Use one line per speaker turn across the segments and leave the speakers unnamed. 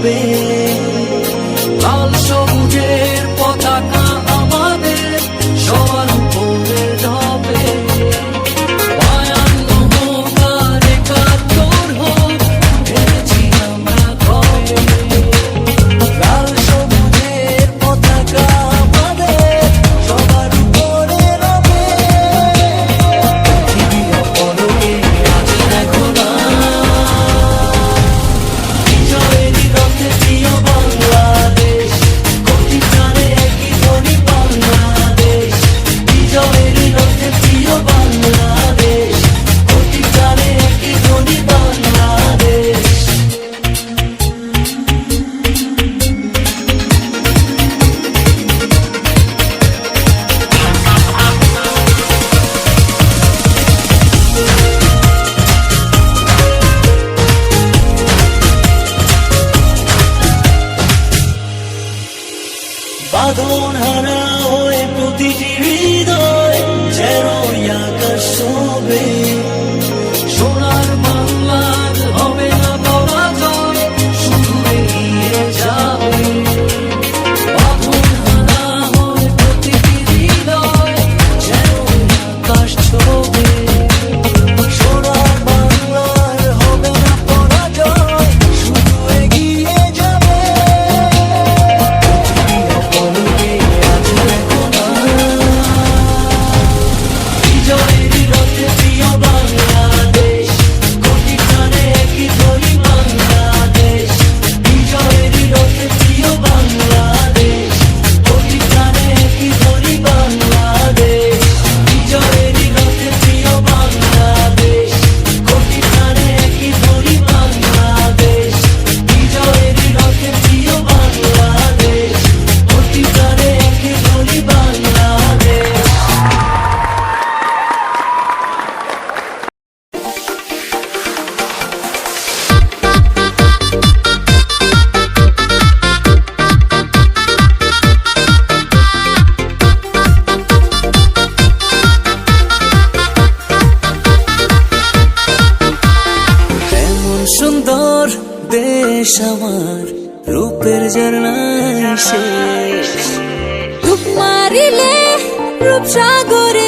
open উদ্দেশ্য আমার রূপের জানাই শেষ।
রূপ মারিলে রূপ
সাগরে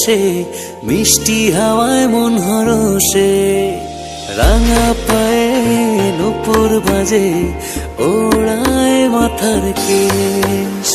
ভেসে মিষ্টি হাওয়ায় মন হরসে রাঙা পায়ে নুপুর বাজে ওড়ায় মাথার কেশ।